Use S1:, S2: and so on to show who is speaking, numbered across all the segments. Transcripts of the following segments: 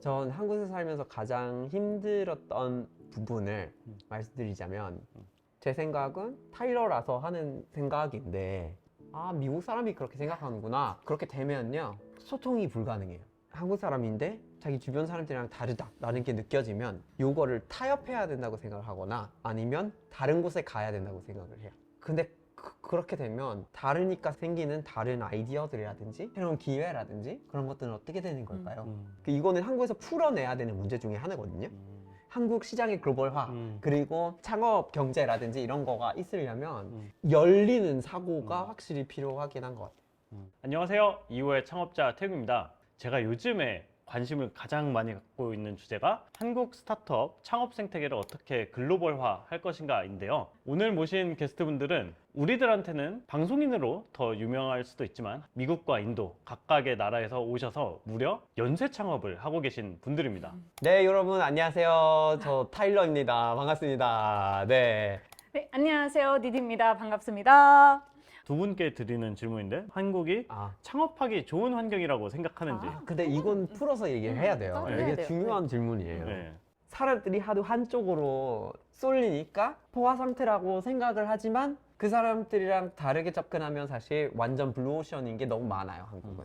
S1: 전 한국에서 살면서 가장 힘들었던 부분을
S2: 음.
S1: 말씀드리자면
S2: 음.
S1: 제 생각은 타일러라서 하는 생각인데 아 미국 사람이 그렇게 생각하는구나 그렇게 되면요 소통이 불가능해요 한국 사람인데 자기 주변 사람들이랑 다르다라는 게 느껴지면 요거를 타협해야 된다고 생각을 하거나 아니면 다른 곳에 가야 된다고 생각을 해요 근데 그, 렇게 되면 다르니까 생기는 다른 아이디어들이라든지 새로운 기회라든지 그런 것들은 어떻게 되는 걸까요?
S2: 음.
S1: 그 이거는 한국에서 풀어내야 되는 문제 중에 하나거든요.
S2: 음.
S1: 한국 시장의 글로벌화
S2: 음.
S1: 그리고 창업 경제라든지 이런 거가 있으려면
S2: 음.
S1: 열리는 사고가
S2: 음.
S1: 확실히 필요하긴 한 것 같아요.
S2: 음. 안녕하세요. 2호의 창업자 태국입니다. 제가 요즘에 관심을 가장 많이 갖고 있는 주제가 한국 스타트업 창업 생태계를 어떻게 글로벌화 할 것인가인데요. 오늘 모신 게스트분들은 우리들한테는 방송인으로 더 유명할 수도 있지만 미국과 인도 각각의 나라에서 오셔서 무려 연쇄 창업을 하고 계신 분들입니다.
S1: 네, 여러분 안녕하세요. 저 타일러입니다. 반갑습니다. 네.
S3: 네, 안녕하세요. 디디입니다. 반갑습니다.
S2: 두 분께 드리는 질문인데 한국이
S1: 아,
S2: 창업하기 좋은 환경이라고 생각하는지.
S3: 아,
S1: 근데 이건 풀어서 얘기를 해야 돼요.
S3: 따로
S2: 해야
S1: 이게
S3: 돼요.
S1: 중요한 질문이에요.
S2: 네.
S1: 사람들이 하도 한쪽으로 쏠리니까 포화 상태라고 생각을 하지만 그 사람들이랑 다르게 접근하면 사실 완전 블루오션인 게 너무 많아요, 한국은.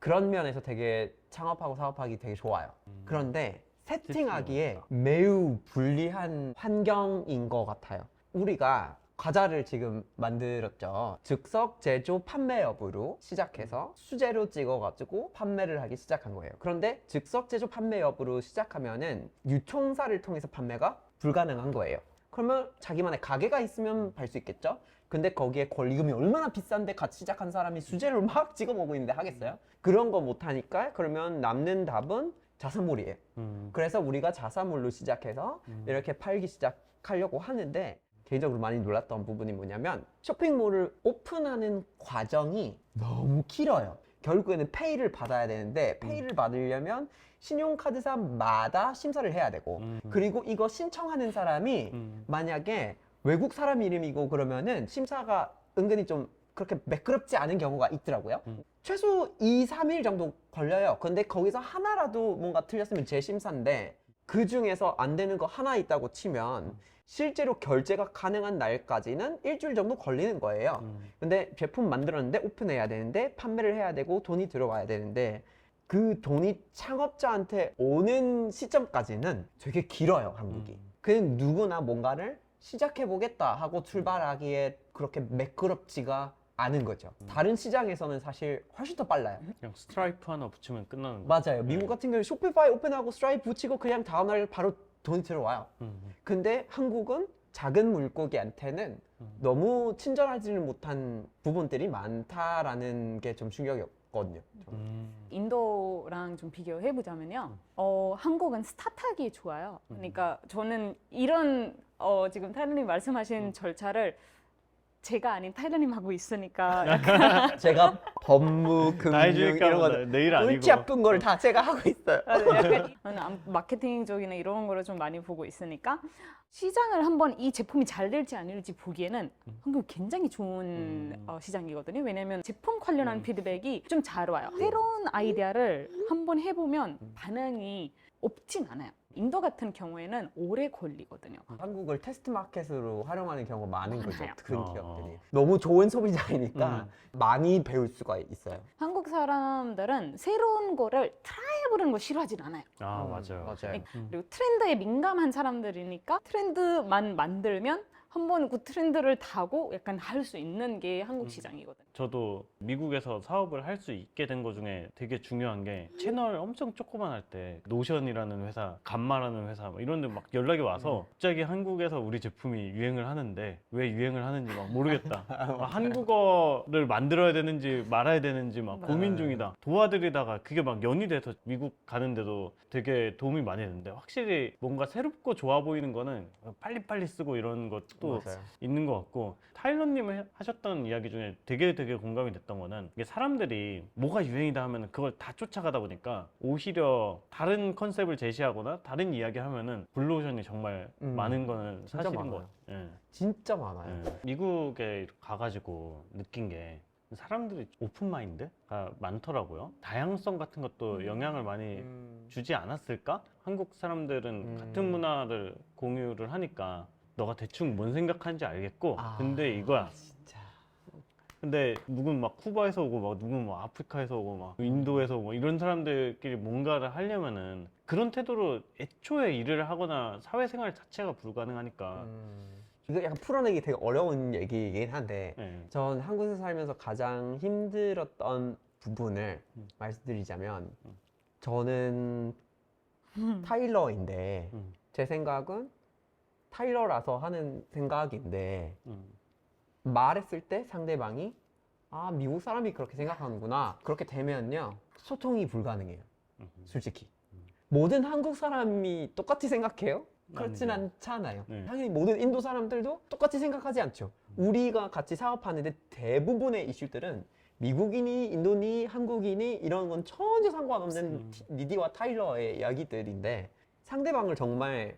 S1: 그런 면에서 되게 창업하고 사업하기 되게 좋아요.
S2: 음.
S1: 그런데 세팅하기에 매우 불리한 환경인 것 같아요. 우리가 과자를 지금 만들었죠. 즉석 제조 판매 여부로 시작해서 수제로 찍어가지고 판매를 하기 시작한 거예요. 그런데 즉석 제조 판매 여부로 시작하면은 유통사를 통해서 판매가 불가능한 거예요. 그러면 자기만의 가게가 있으면 팔수 있겠죠? 근데 거기에 권리금이 얼마나 비싼데 같이 시작한 사람이 수제를 막 찍어 먹고 있는데 하겠어요? 그런 거 못하니까 그러면 남는 답은 자산몰이에요.
S2: 음.
S1: 그래서 우리가 자사몰로 시작해서
S2: 음.
S1: 이렇게 팔기 시작하려고 하는데 개인적으로 많이 놀랐던 부분이 뭐냐면 쇼핑몰을 오픈하는 과정이 너무 길어요. 결국에는 페이를 받아야 되는데 페이를 받으려면 신용카드사마다 심사를 해야 되고
S2: 음.
S1: 그리고 이거 신청하는 사람이
S2: 음.
S1: 만약에 외국 사람 이름이고 그러면은 심사가 은근히 좀 그렇게 매끄럽지 않은 경우가 있더라고요.
S2: 음.
S1: 최소 2, 3일 정도 걸려요. 근데 거기서 하나라도 뭔가 틀렸으면 재심사인데 그 중에서 안 되는 거 하나 있다고 치면 실제로 결제가 가능한 날까지는 일주일 정도 걸리는 거예요.
S2: 음.
S1: 근데 제품 만들었는데 오픈해야 되는데 판매를 해야 되고 돈이 들어와야 되는데 그 돈이 창업자한테 오는 시점까지는 되게 길어요, 한국이.
S2: 음.
S1: 그냥 누구나 뭔가를 시작해 보겠다 하고 출발하기에 그렇게 매끄럽지가 않은 거죠.
S2: 음.
S1: 다른 시장에서는 사실 훨씬 더 빨라요.
S2: 그냥 스트라이프 하나 붙이면 끝나는 거.
S1: 맞아요. 미국
S2: 네.
S1: 같은 경우는 쇼피파이 오픈하고 스트라이프 붙이고 그냥 다음 날 바로 돈이 들어와요.
S2: 음.
S1: 근데 한국은 작은 물고기한테는
S2: 음.
S1: 너무 친절하지는 못한 부분들이 많다라는 게 좀 충격이었거든요.
S2: 음.
S3: 인도랑 좀 비교해 보자면요. 어, 한국은 스타트하기 좋아요.
S2: 음.
S3: 그러니까 저는 이런 어, 지금 타일러님 말씀하신
S2: 음.
S3: 절차를 제가 아닌 타일러님 하고 있으니까 약간
S1: 제가 법무, 금융
S2: 나 해주니까
S1: 이런 거
S2: 나- 내일 아니고.
S1: 골치 아픈 거를 다 제가 하고 있어요.
S3: 약간 저는 암- 마케팅적이나 이런 거를 좀 많이 보고 있으니까 시장을 한번 이 제품이 잘 될지 안 될지 보기에는
S2: 음.
S3: 한국 굉장히 좋은
S2: 음.
S3: 어, 시장이거든요. 왜냐면 제품 관련한
S2: 음.
S3: 피드백이 좀 잘 와요. 새로운 아이디어를 한번 해보면
S2: 음.
S3: 반응이 없진 않아요. 인도 같은 경우에는 오래 걸리거든요.
S1: 한국을 테스트 마켓으로 활용하는 경우가 많은 거죠.
S3: 많아요.
S1: 큰
S2: 어.
S1: 기업들이. 너무 좋은 소비자이니까
S2: 음.
S1: 많이 배울 수가 있어요.
S3: 한국 사람들은 새로운 거를 트라이해보는 거 싫어하진 않아요.
S2: 아
S1: 음,
S2: 맞아요.
S1: 맞아요.
S2: 음.
S3: 그리고 트렌드에 민감한 사람들이니까 트렌드만 만들면 한 번 그 트렌드를 타고 약간 할 수 있는 게 한국
S2: 음.
S3: 시장이거든요.
S2: 저도 미국에서 사업을 할 수 있게 된 것 중에 되게 중요한 게 채널 엄청 조그만 할 때 노션이라는 회사, 감마라는 회사 막 이런 데 막 연락이 와서 갑자기 한국에서 우리 제품이 유행을 하는데 왜 유행을 하는지 막 모르겠다. 아, 한국어를 만들어야 되는지 말아야 되는지 막 고민 중이다. 도와드리다가 그게 막 연이 돼서 미국 가는데도 되게 도움이 많이 됐는데 확실히 뭔가 새롭고 좋아 보이는 거는 빨리빨리 쓰고 이런 것도
S1: 맞아요.
S2: 있는 것 같고 타일러님이 해- 하셨던 이야기 중에 되게 되게 공감이 됐던 거는 이게 사람들이 뭐가 유행이다 하면은 그걸 다 쫓아가다 보니까 오히려 다른 컨셉을 제시하거나 다른 이야기 하면은 블루오션이 정말
S1: 음,
S2: 많은 거는
S1: 진짜
S2: 사실인 것
S1: 많아요.
S2: 같아요. 예.
S1: 진짜 많아요.
S2: 예. 미국에 가가지고 느낀 게 사람들이 오픈 마인드가 많더라고요. 다양성 같은 것도 영향을 많이
S1: 음.
S2: 주지 않았을까? 한국 사람들은
S1: 음.
S2: 같은 문화를 공유를 하니까 너가 대충 뭔 생각하는지 알겠고
S1: 아,
S2: 근데 이거야
S1: 진짜.
S2: 근데 누군 막 쿠바에서 오고 막 누군 막 아프리카에서 오고 막 인도에서 오고 이런 사람들끼리 뭔가를 하려면은 그런 태도로 애초에 일을 하거나 사회생활 자체가 불가능하니까
S1: 음. 이거 약간 풀어내기 되게 어려운 얘기이긴 한데
S2: 예.
S1: 전 한국에서 살면서 가장 힘들었던 부분을
S2: 음.
S1: 말씀드리자면
S2: 음.
S1: 저는 타일러인데
S2: 음,
S1: 제 생각은 타일러라서 하는 생각인데
S2: 음,
S1: 말했을 때 상대방이 아 미국 사람이 그렇게 생각하는구나 그렇게 되면요 소통이 불가능해요
S2: 음.
S1: 솔직히
S2: 음.
S1: 모든 한국 사람이 똑같이 생각해요? 그렇진
S2: 아니죠.
S1: 않잖아요
S2: 네.
S1: 당연히 모든 인도 사람들도 똑같이 생각하지 않죠 우리가 같이 사업하는데 대부분의 이슈들은 미국인이 인도니 한국인이 이런 건 전혀 상관없는
S2: 음.
S1: 티- 니디와 타일러의 이야기들인데 상대방을 정말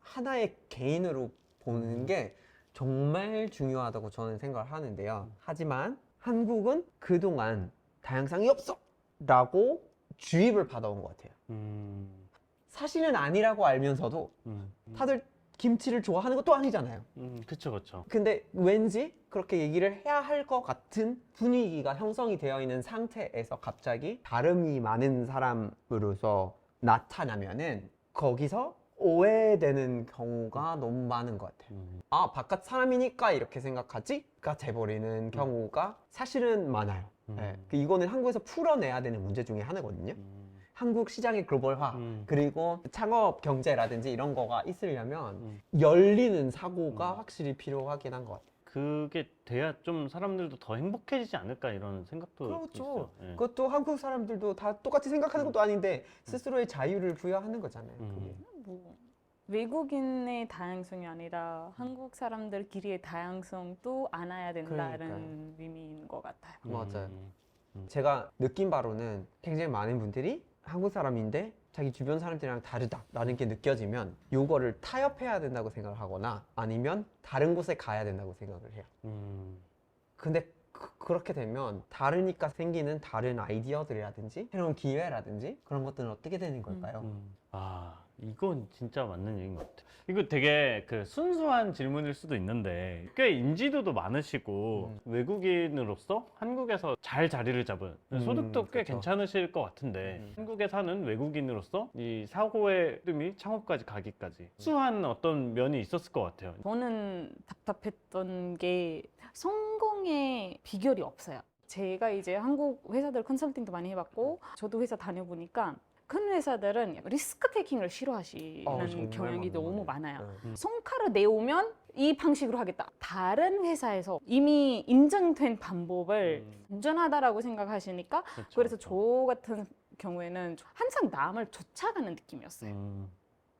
S1: 하나의 개인으로 보는 게 정말 중요하다고 저는 생각을 하는데요. 하지만 한국은 그동안 다양성이 없어! 라고 주입을 받아온 것 같아요.
S2: 음,
S1: 사실은 아니라고 알면서도
S2: 음,
S1: 다들 김치를 좋아하는 것도 아니잖아요.
S2: 음, 그쵸 그쵸
S1: 근데 왠지 그렇게 얘기를 해야 할 것 같은 분위기가 형성이 되어 있는 상태에서 갑자기 다름이 많은 사람으로서 나타나면은 거기서 오해되는 경우가 너무 많은 것 같아요.
S2: 음,
S1: 아, 바깥 사람이니까 이렇게 생각하지?가 돼버리는 경우가 사실은 많아요.
S2: 음.
S1: 네. 그 이거는 한국에서 풀어내야 되는 문제 중에 하나거든요.
S2: 음,
S1: 한국 시장의 글로벌화,
S2: 음.
S1: 그리고 창업 경제라든지 이런 거가 있으려면
S2: 음.
S1: 열리는 사고가
S2: 음.
S1: 확실히 필요하긴 한 것 같아요.
S2: 그게 돼야 좀 사람들도 더 행복해지지 않을까 이런 생각도
S1: 그렇죠.
S2: 예.
S1: 그것도 한국 사람들도 다 똑같이 생각하는 것도 아닌데 스스로의 자유를 부여하는 거잖아요.
S2: 음.
S3: 뭐 외국인의 다양성이 아니라 한국 사람들끼리의 다양성도 안아야 된다는
S1: 그러니까요.
S3: 의미인 것 같아요.
S1: 맞아요.
S2: 음,
S1: 제가 느낀 바로는 굉장히 많은 분들이 한국 사람인데 자기 주변 사람들이랑 다르다라는 게 느껴지면 요거를 타협해야 된다고 생각을 하거나 아니면 다른 곳에 가야 된다고 생각을 해요.
S2: 음,
S1: 근데 그, 렇게 되면 다르니까 생기는 다른 아이디어들이라든지 새로운 기회라든지 그런 것들은 어떻게 되는 걸까요?
S2: 음. 아 이건 진짜 맞는 얘기인 것 같아요. 이거 되게 그 순수한 질문일 수도 있는데 꽤 인지도도 많으시고 외국인으로서 한국에서 잘 자리를 잡은
S1: 음,
S2: 소득도 꽤
S1: 그쵸.
S2: 괜찮으실 것 같은데
S1: 음.
S2: 한국에 사는 외국인으로서 이 사고의 뜸이 창업까지 가기까지 수한 어떤 면이 있었을 것 같아요.
S3: 저는 답답했던 게 성공의 비결이 없어요. 제가 이제 한국 회사들 컨설팅도 많이 해봤고 저도 회사 다녀보니까 큰 회사들은 약간 리스크 테이킹을 싫어하시는
S1: 어, 정말
S3: 경향이
S1: 맞는
S3: 너무. 많아요.
S1: 네.
S3: 성과를 내오면 이 방식으로 하겠다. 다른 회사에서 이미 인정된 방법을
S2: 음,
S3: 안전하다라고 생각하시니까
S2: 그쵸,
S3: 그래서
S2: 그쵸.
S3: 저 같은 경우에는 항상 남을 쫓아가는 느낌이었어요.
S2: 음,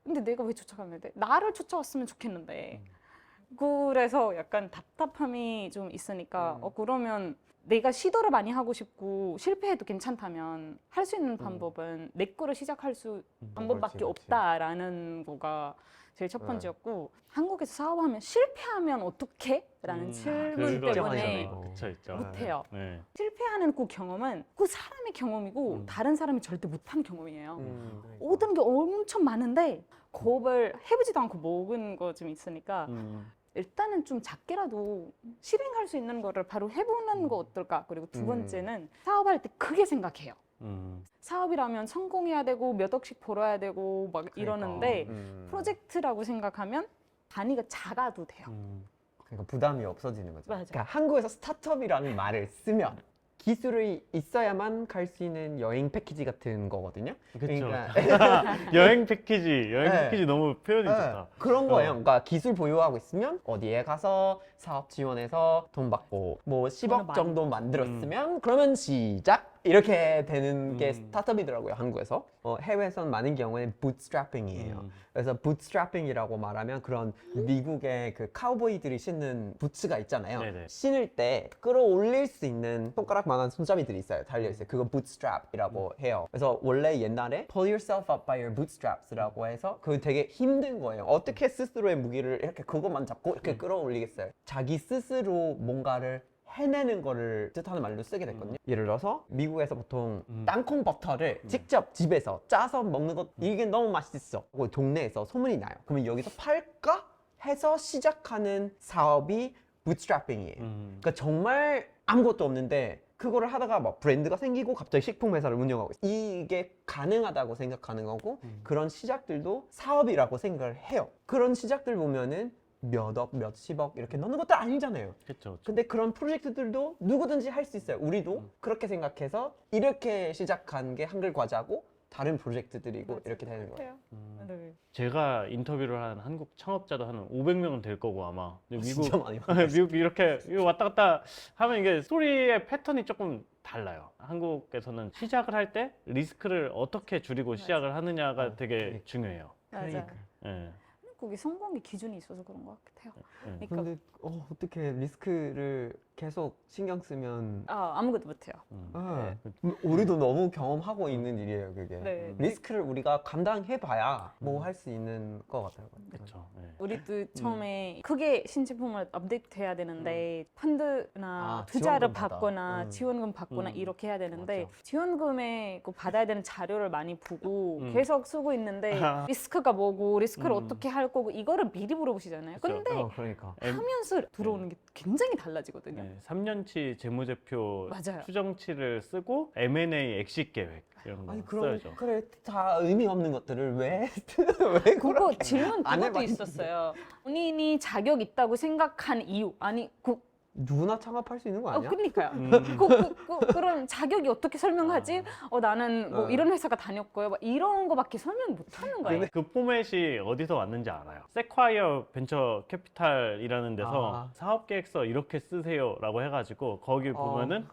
S3: 근데 내가 왜 쫓아가는데 나를 쫓아왔으면 좋겠는데
S2: 음.
S3: 그래서 약간 답답함이 좀 있으니까
S1: 음.
S3: 어 그러면 내가 시도를 많이 하고 싶고 실패해도 괜찮다면 할 수 있는 방법은 내 거를 시작할 수
S2: 음.
S3: 방법밖에
S1: 그렇지, 그렇지.
S3: 없다라는 거가 제일 첫
S1: 네.
S3: 번째였고 한국에서 사업하면 실패하면 어떡해? 라는
S2: 음,
S3: 질문
S2: 그거
S3: 때문에
S2: 있잖아요. 그쵸 있죠.
S3: 못해요.
S2: 네.
S3: 실패하는 그 경험은 그 사람의 경험이고
S2: 음.
S3: 다른 사람이 절대 못한 경험이에요.
S1: 음, 그러니까.
S3: 모든 게 엄청 많은데 겁을 해보지도 않고 먹은 거 좀 있으니까
S2: 음,
S3: 일단은 좀 작게라도 실행할 수 있는 거를 바로 해보는
S2: 음.
S3: 거 어떨까? 그리고 두
S1: 음.
S3: 번째는 사업할 때 크게 생각해요.
S2: 음,
S3: 사업이라면 성공해야 되고 몇 억씩 벌어야 되고 막
S2: 그러니까.
S3: 이러는데
S1: 음.
S3: 프로젝트라고 생각하면 단위가 작아도 돼요.
S2: 음.
S1: 그러니까 부담이 없어지는 거죠.
S3: 맞아요.
S1: 그러니까 한국에서 스타트업이라는 말을 쓰면 기술이 있어야만 갈 수 있는 여행 패키지 같은 거거든요.
S2: 그쵸.
S1: 그러니까
S2: 여행 패키지, 여행
S1: 네.
S2: 패키지 너무 표현이
S1: 네,
S2: 좋다.
S1: 그런 거예요.
S2: 어.
S1: 그러니까 기술 보유하고 있으면 어디에 가서 사업 지원해서 돈 받고 뭐
S3: 돈을
S1: 10억
S3: 많이
S1: 정도 만들었으면 그러면 시작 이렇게 되는 게
S2: 음.
S1: 스타트업이더라고요 한국에서. 어, 해외에선 많은 경우에는 bootstrapping이에요.
S2: 음.
S1: 그래서 bootstrapping이라고 말하면 그런 미국의 그 카우보이들이 신는 부츠가 있잖아요.
S2: 네네.
S1: 신을 때 끌어올릴 수 있는 손가락만한 손잡이들이 있어요. 달려 있어요. 그거 bootstrap이라고 해요. 그래서 원래 옛날에 pull yourself up by your bootstraps라고 해서 그 되게 힘든 거예요. 어떻게 스스로의 무기를 이렇게 그것만 잡고 이렇게 끌어올리겠어요. 자기 스스로 뭔가를 해내는 거를 뜻하는 말로 쓰게 됐거든요. 예를 들어서 미국에서 보통
S2: 음.
S1: 땅콩 버터를 직접 집에서 짜서 먹는 것 이게 너무 맛있어. 그 동네에서 소문이 나요. 그러면 여기서 팔까 해서 시작하는 사업이 부트스트래핑이에요.
S2: 음.
S1: 그러니까 정말 아무것도 없는데 그거를 하다가 막 브랜드가 생기고 갑자기 식품 회사를 운영하고 있어요. 이게 가능하다고 생각하는 거고
S2: 음.
S1: 그런 시작들도 사업이라고 생각을 해요. 그런 시작들 보면은 몇억, 몇십억 이렇게 넣는 것도 아니잖아요.
S2: 그렇죠.
S1: 근데 그런 프로젝트들도 누구든지 할 수 있어요. 우리도
S2: 음.
S1: 그렇게 생각해서 이렇게 시작한 게 한글 과자고 다른 프로젝트들이고
S3: 맞아.
S1: 이렇게 되는 거예요.
S2: 음.
S3: 네.
S2: 제가 인터뷰를 한 한국 창업자도 한 500명은 될 거고 아마. 근데 미국
S1: 진짜 많이
S2: 미국 이렇게 이거 왔다 갔다 하면 이게 스토리의 패턴이 조금 달라요. 한국에서는 시작을 할 때 리스크를 어떻게 줄이고
S3: 맞아.
S2: 시작을 하느냐가
S1: 어,
S2: 되게
S1: 그러니까.
S2: 중요해요.
S3: 맞아요.
S1: 그러니까.
S2: 예.
S3: 한국이 성공의 기준이 있어서 그런 것 같아요.
S2: 예.
S3: 그러니까
S1: 근데 어, 어떻게 리스크를 계속 신경 쓰면
S3: 아, 아무것도 못해요.
S2: 음.
S1: 아, 우리도 너무 경험하고 있는 일이에요 그게
S3: 네.
S1: 리스크를 우리가 감당해봐야 뭐 할 수 있는 것 같아요
S2: 그렇죠. 예.
S3: 우리도 처음에 크게 신제품을 업데이트해야 되는데 펀드나
S1: 아,
S3: 투자를
S1: 받아.
S3: 받거나
S1: 음.
S3: 지원금 받거나
S2: 음.
S3: 이렇게 해야 되는데
S1: 맞아.
S3: 지원금에 그 받아야 되는 자료를 많이 보고
S2: 음.
S3: 계속 쓰고 있는데 리스크가 뭐고 리스크를
S2: 음.
S3: 어떻게 할 거고 이거를 미리 물어보시잖아요.
S2: 그쵸.
S3: 근데
S1: 어, 그러니까
S2: 엠-
S3: 하면서 들어오는 게 굉장히 달라지거든요.
S2: 네, 3년치 재무제표
S3: 맞아요.
S2: 추정치를 쓰고 M&A 엑시 계획 이런 거
S1: 아니 그럼
S2: 써야죠.
S1: 그래 다 의미 없는 것들을 왜 왜
S3: 그거 질문
S1: 안
S3: 그것도. 있었어요. 본인이 자격 있다고 생각한 이유 아니 그
S1: 누구나 창업할 수 있는 거
S3: 어,
S1: 아니야?
S3: 그러니까요.
S2: 음.
S3: 그, 그, 그, 그 런 자격이 어떻게 설명하지? 어, 나는 뭐
S1: 어.
S3: 이런 회사가 다녔고요. 막 이런 거밖에 설명 못 하는 거예요.
S2: 그 포맷이 어디서 왔는지 알아요. 세콰이어 벤처 캐피탈이라는 데서
S1: 아.
S2: 사업 계획서 이렇게 쓰세요라고 해가지고 거기
S1: 어.
S2: 보면은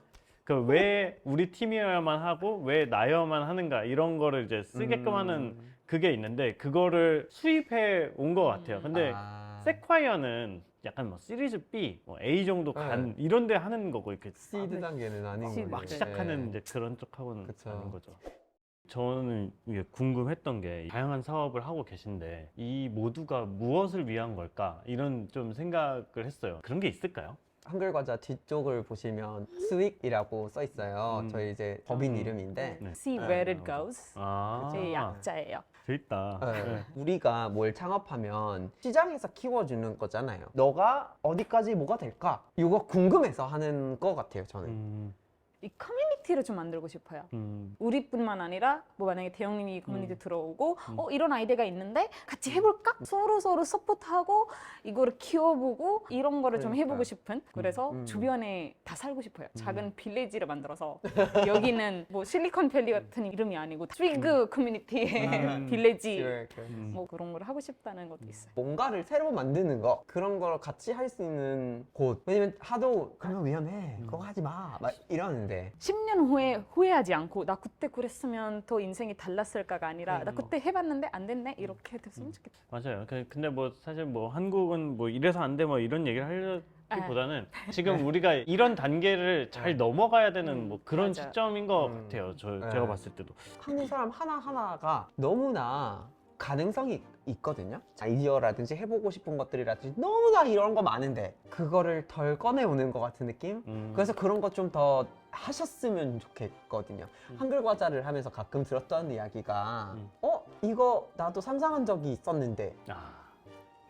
S2: 그 왜 우리 팀이어야만 하고 왜 나여야만 하는가 이런 거를 이제 쓰게끔 하는
S1: 음.
S2: 그게 있는데 그거를 수입해 온 것 같아요. 근데
S1: 아.
S2: 세콰이어는 약간 뭐 시리즈 B, 뭐 A 정도 간
S1: 네.
S2: 이런데 하는 거고 이렇게
S1: 시드 단계는 아닌. 거죠.
S2: 막 시작하는 이제 그런 쪽하고는
S1: 그쵸.
S2: 다른 거죠. 저는 이게 궁금했던 게 다양한 사업을 하고 계신데 이 모두가 무엇을 위한 걸까 이런 좀 생각을 했어요. 그런 게 있을까요?
S1: 한글 과자 뒤쪽을 보시면 스윅이라고 써 있어요.
S2: 음.
S1: 저희 이제 법인
S2: 음.
S1: 이름인데
S2: 네.
S3: See
S1: 네,
S3: where it
S2: 맞아.
S3: goes.
S2: 아,
S3: 제 약자예요.
S2: 재밌다.
S1: 네.
S2: 네.
S1: 우리가 뭘 창업하면 시장에서 키워주는 거잖아요. 너가 어디까지 뭐가 될까? 이거 궁금해서 하는 거 같아요. 저는.
S2: 음,
S3: 이 커뮤니티를 좀 만들고 싶어요.
S2: 음,
S3: 우리뿐만 아니라 뭐 만약에 대형님이 커뮤니티
S2: 음.
S3: 들어오고
S2: 음.
S3: 어 이런 아이디어가 있는데 같이 해볼까? 서로 서로 서포트하고 이거를 키워보고 이런 거를 좀. 해보고 싶은 그래서
S1: 음.
S3: 주변에 다 살고 싶어요. 작은
S2: 음.
S3: 빌레지를 만들어서 여기는 뭐 실리콘밸리 같은 이름이 아니고 트리그 커뮤니티의
S2: 음.
S3: 빌레지
S1: 이렇게.
S2: 음.
S3: 뭐 그런 걸 하고 싶다는 것도 있어요.
S1: 뭔가를 새로 만드는 거 그런 걸 같이 할 수 있는 곳 왜냐면 하도 그러면 위험해
S2: 음.
S1: 그거 하지 마 막 이 러는데
S3: 10년 후에 후회하지 않고 나 그때 그랬으면 더 인생이 달랐을까가 아니라 나
S2: 음.
S3: 그때 해봤는데 안 됐네 이렇게 됐으면 좋겠다.
S2: 맞아요. 그- 근데 뭐 사실 뭐 한국은 뭐 이래서 안 돼 뭐 이런 얘기를 하려기보다는 지금 우리가 이런 단계를 잘
S1: 네.
S2: 넘어가야 되는
S3: 음,
S2: 뭐 그런
S3: 맞아요.
S2: 시점인 것
S1: 음.
S2: 같아요. 저
S1: 네.
S2: 제가 봤을 때도.
S1: 한국 사람 하나 하나가 너무나 가능성이 있거든요 아이디어라든지 해보고 싶은 것들이라든지 너무나 이런 거 많은데 그거를 덜 꺼내오는 것 같은 느낌
S2: 음.
S1: 그래서 그런 거좀더 하셨으면 좋겠거든요.
S2: 음.
S1: 한글 과자를 하면서 가끔 들었던 이야기가
S2: 음.
S1: 어 이거 나도 상상한 적이 있었는데
S2: 아,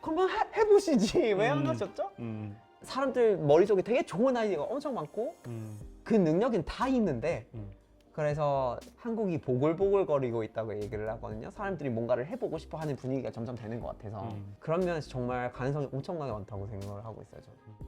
S1: 그러면 해, 해보시지 왜안
S2: 음.
S1: 하셨죠?
S2: 음,
S1: 사람들 머릿속에 되게 좋은 아이디어가 엄청 많고
S2: 음,
S1: 그 능력은 다 있는데
S2: 음.
S1: 그래서 한국이 보글보글거리고 있다고 얘기를 하거든요. 사람들이 뭔가를 해보고 싶어 하는 분위기가 점점 되는 것 같아서
S2: 음.
S1: 그런 면에서 정말 가능성이 엄청나게 많다고 생각을 하고 있어요. 저는.